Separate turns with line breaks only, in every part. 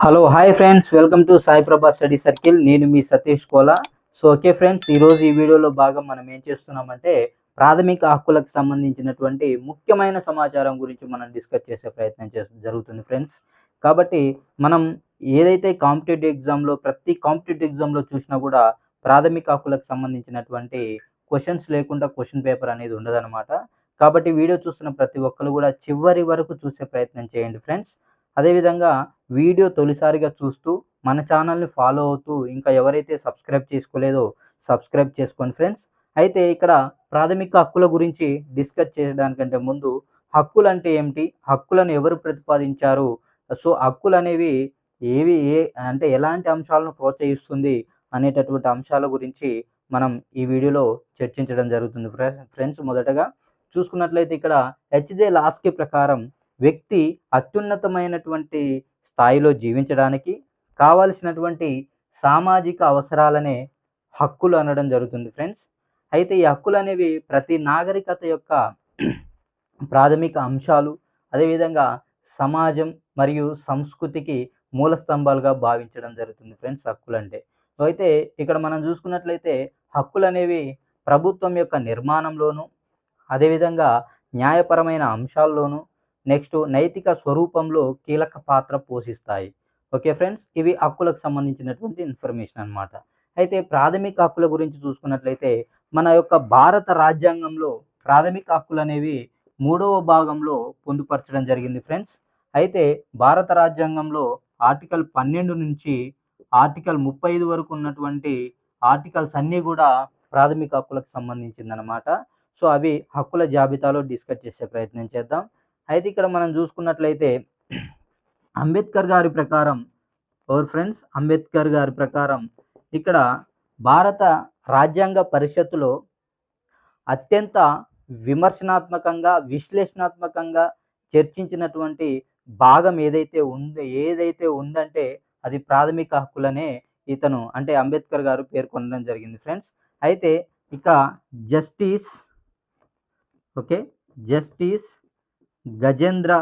Hello hi friends welcome to Sai Prabha study circle నేను మీ Satish Kola. So okay friends ఈరోజు ఈ వీడియోలో భాగం మనం ఏం చేస్తున్నామంటే ప్రాథమిక హక్కులకు సంబంధించినటువంటి ముఖ్యమైన సమాచారం గురించి మనం డిస్కస్ చేసే ప్రయత్నం చేస్తూ జరుగుతుంది ఫ్రెండ్స్ కాబట్టి మనం ఏదైతే కాంపిటేటివ్ ఎగ్జామ్లో ప్రతి కాంపిటేటివ్ ఎగ్జామ్లో చూసినా కూడా ప్రాథమిక హక్కులకు సంబంధించినటువంటి క్వశ్చన్స్ లేకుండా క్వశ్చన్ పేపర్ అనేది ఉండదన్నమాట. కాబట్టి వీడియో చూస్తున్న ప్రతి ఒక్కరు కూడా చివరి వరకు చూసే ప్రయత్నం చేయండి ఫ్రెండ్స్ అదేవిధంగా వీడియో తొలిసారిగా చూస్తూ మన ఛానల్ని ఫాలో అవుతూ ఇంకా ఎవరైతే సబ్స్క్రైబ్ చేసుకోలేదో సబ్స్క్రైబ్ చేసుకోండి ఫ్రెండ్స్. అయితే ఇక్కడ ప్రాథమిక హక్కుల గురించి డిస్కస్ చేయడానికంటే ముందు హక్కులు అంటే ఏమిటి? హక్కులను ఎవరు ప్రతిపాదించారు? సో హక్కులు అనేవి ఏవి ఏ అంటే ఎలాంటి అంశాలను ప్రోత్సహిస్తుంది అనేటటువంటి అంశాల గురించి మనం ఈ వీడియోలో చర్చించడం జరుగుతుంది ఫ్రెండ్స్. మొదటగా చూసుకున్నట్లయితే ఇక్కడ హెచ్జే లాస్కి ప్రకారం వ్యక్తి అత్యున్నతమైనటువంటి స్థాయిలో జీవించడానికి కావలసినటువంటి సామాజిక అవసరాలనే హక్కులు అనడం జరుగుతుంది ఫ్రెండ్స్. అయితే ఈ హక్కులు అనేవి ప్రతి నాగరికత యొక్క ప్రాథమిక అంశాలు అదేవిధంగా సమాజం మరియు సంస్కృతికి మూల స్తంభాలుగా భావించడం జరుగుతుంది ఫ్రెండ్స్ హక్కులు అంటే సో అయితే ఇక్కడ మనం చూసుకున్నట్లయితే హక్కులు అనేవి ప్రభుత్వం యొక్క నిర్మాణంలోను అదేవిధంగా న్యాయపరమైన అంశాల్లోనూ నెక్స్ట్ నైతిక స్వరూపంలో కీలక పాత్ర పోషిస్తాయి. ఓకే ఫ్రెండ్స్ ఇవి హక్కులకు సంబంధించినటువంటి ఇన్ఫర్మేషన్ అనమాట అయితే ప్రాథమిక హక్కుల గురించి చూసుకున్నట్లయితే మన యొక్క భారత రాజ్యాంగంలో ప్రాథమిక హక్కులు అనేవి మూడవ భాగంలో పొందుపరచడం జరిగింది ఫ్రెండ్స్. అయితే భారత రాజ్యాంగంలో ఆర్టికల్ పన్నెండు నుంచి ఆర్టికల్ ముప్పై ఐదు వరకు ఉన్నటువంటి ఆర్టికల్స్ అన్నీ కూడా ప్రాథమిక హక్కులకు సంబంధించిందనమాట సో అవి హక్కుల జాబితాలో డిస్కస్ చేసే ప్రయత్నం చేద్దాం. అయితే ఇక్కడ మనం చూసుకున్నట్లయితే అంబేద్కర్ గారి ప్రకారం ఓర్ ఫ్రెండ్స్ అంబేద్కర్ గారి ప్రకారం ఇక్కడ భారత రాజ్యాంగ పరిషత్తులో అత్యంత విమర్శనాత్మకంగా విశ్లేషణాత్మకంగా చర్చించినటువంటి భాగం ఏదైతే ఉంది ఏదైతే ఉందంటే అది ప్రాథమిక హక్కులనే ఇతను అంటే అంబేద్కర్ గారు పేర్కొనడం జరిగింది ఫ్రెండ్స్. అయితే ఇక justice okay justice Gajendra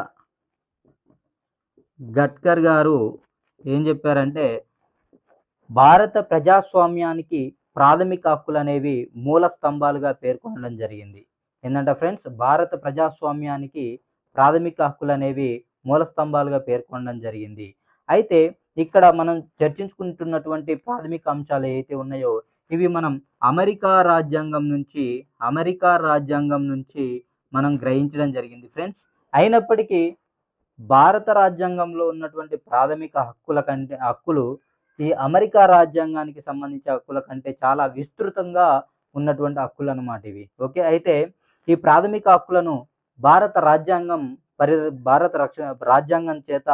Gadkar garu ఏం చెప్పారంటే భారత ప్రజాస్వామ్యానికి ప్రాథమిక హక్కులు అనేవి మూల స్తంభాలుగా పేర్కొనడం జరిగింది. ఏంటంటే ఫ్రెండ్స్? భారత ప్రజాస్వామ్యానికి ప్రాథమిక హక్కులు అనేవి మూల స్తంభాలుగా పేర్కొనడం జరిగింది. అయితే ఇక్కడ మనం చర్చించుకుంటున్నటువంటి ప్రాథమిక అంశాలు ఏవైతే ఉన్నాయో ఇవి మనం అమెరికా రాజ్యాంగం నుంచి అమెరికా రాజ్యాంగం నుంచి మనం గ్రహించడం జరిగింది. ఫ్రెండ్స్ అయినప్పటికీ భారత రాజ్యాంగంలో ఉన్నటువంటి ప్రాథమిక హక్కుల కంటే హక్కులు ఈ అమెరికా రాజ్యాంగానికి సంబంధించిన హక్కుల కంటే చాలా విస్తృతంగా ఉన్నటువంటి హక్కులు అన్నమాట ఇవి. ఓకే అయితే ఈ ప్రాథమిక హక్కులను భారత రాజ్యాంగం పరి భారత రక్ష రాజ్యాంగం చేత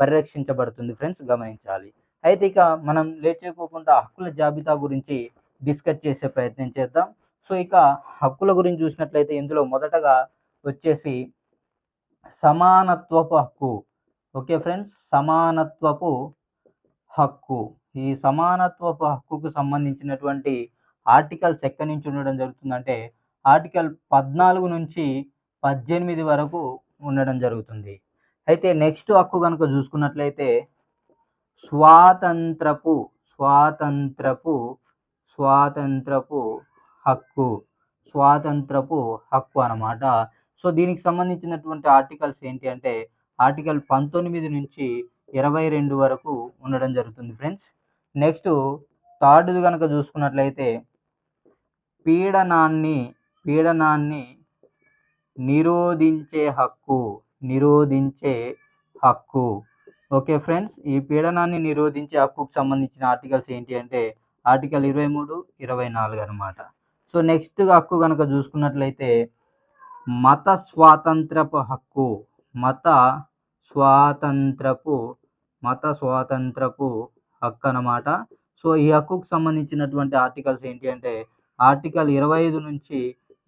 పరిరక్షించబడుతుంది. ఫ్రెండ్స్ గమనించాలి. అయితే ఇక మనం లేచేకోకుండా హక్కుల జాబితా గురించి డిస్కస్ చేసే ప్రయత్నం చేద్దాం. సో ఇక హక్కుల గురించి చూసినట్లయితే ఇందులో మొదటగా వచ్చేసి సమానత్వపు హక్కు. Okay friends? సమానత్వపు హక్కు. ఈ సమానత్వపు హక్కుకు సంబంధించినటువంటి ఆర్టికల్స్ ఎక్కడి నుంచి ఉండడం జరుగుతుందంటే ఆర్టికల్ పద్నాలుగు నుంచి పద్దెనిమిది వరకు ఉండడం జరుగుతుంది. అయితే నెక్స్ట్ హక్కు కనుక చూసుకున్నట్లయితే స్వాతంత్రపు స్వాతంత్రపు స్వాతంత్రపు హక్కు స్వాతంత్రపు హక్కు అన్నమాట. సో దీనికి సంబంధించినటువంటి ఆర్టికల్స్ ఏంటి అంటే ఆర్టికల్ పంతొమ్మిది నుంచి ఇరవై రెండు వరకు ఉండడం జరుగుతుంది ఫ్రెండ్స్. నెక్స్ట్ థర్డ్ది కనుక చూసుకున్నట్లయితే పీడనాన్ని పీడనాన్ని నిరోధించే హక్కు నిరోధించే హక్కు. ఓకే ఫ్రెండ్స్ ఈ పీడనాన్ని నిరోధించే హక్కుకు సంబంధించిన ఆర్టికల్స్ ఏంటి అంటే ఆర్టికల్ ఇరవై మూడు ఇరవై నాలుగు అనమాట సో నెక్స్ట్ హక్కు కనుక చూసుకున్నట్లయితే మత స్వాతంత్రపు హక్కు మత స్వాతంత్రపు మత స్వాతంత్రపు హక్కు అన్నమాట. సో ఈ హక్కుకు సంబంధించినటువంటి ఆర్టికల్స్ ఏంటి అంటే ఆర్టికల్ ఇరవై ఐదు నుంచి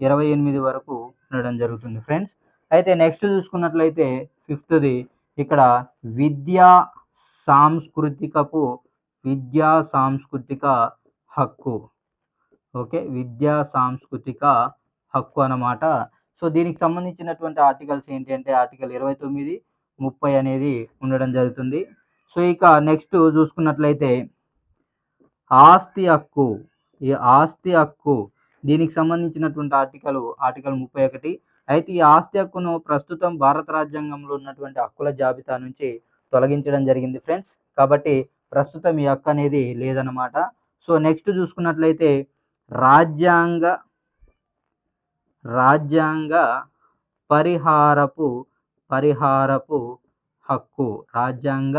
ఇరవై ఎనిమిది వరకు ఉండడం జరుగుతుంది ఫ్రెండ్స్. అయితే నెక్స్ట్ చూసుకున్నట్లయితే ఫిఫ్త్ది ఇక్కడ విద్యా సాంస్కృతికపు విద్యా సాంస్కృతిక హక్కు. ఓకే విద్యా సాంస్కృతిక హక్కు అన్నమాట. సో దీనికి సంబంధించినటువంటి ఆర్టికల్స్ ఏంటి అంటే ఆర్టికల్ ఇరవై తొమ్మిది ముప్పై అనేది ఉండడం జరుగుతుంది. సో ఇక నెక్స్ట్ చూసుకున్నట్లయితే ఆస్తి హక్కు ఈ ఆస్తి హక్కు దీనికి సంబంధించినటువంటి ఆర్టికల్ ఆర్టికల్ ముప్పై ఒకటి. అయితే ఈ ఆస్తి హక్కును ప్రస్తుతం భారత రాజ్యాంగంలో ఉన్నటువంటి హక్కుల జాబితా నుంచి తొలగించడం జరిగింది ఫ్రెండ్స్. కాబట్టి ప్రస్తుతం ఈ హక్కు అనేది లేదన్నమాట. సో నెక్స్ట్ చూసుకున్నట్లయితే రాజ్యాంగ రాజ్యాంగ పరిహారపు పరిహారపు హక్కు రాజ్యాంగ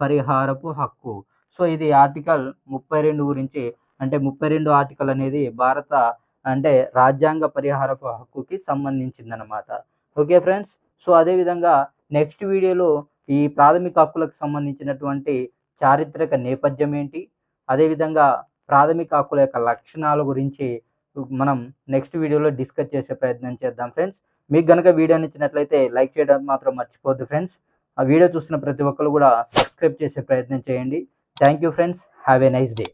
పరిహారపు హక్కు. సో ఇది ఆర్టికల్ ముప్పై రెండు గురించి అంటే ముప్పై రెండు ఆర్టికల్ అనేది భారత అంటే రాజ్యాంగ పరిహారపు హక్కుకి సంబంధించిందనమాట ఓకే ఫ్రెండ్స్? సో అదేవిధంగా నెక్స్ట్ వీడియోలో ఈ ప్రాథమిక హక్కులకు సంబంధించినటువంటి చారిత్రక నేపథ్యం ఏంటి? అదేవిధంగా ప్రాథమిక హక్కుల యొక్క లక్షణాల గురించి మనం నెక్స్ట్ వీడియోలో డిస్కస్ చేసే ప్రయత్నం చేద్దాం ఫ్రెండ్స్ మీకు కనుక వీడియో నచ్చినట్లయితే లైక్ చేయడం మాత్రం మర్చిపోద్దు ఫ్రెండ్స్ ఆ వీడియో చూస్తున్న ప్రతి ఒక్కరు కూడా సబ్స్క్రైబ్ చేసే ప్రయత్నం చేయండి. Thank you friends have a nice day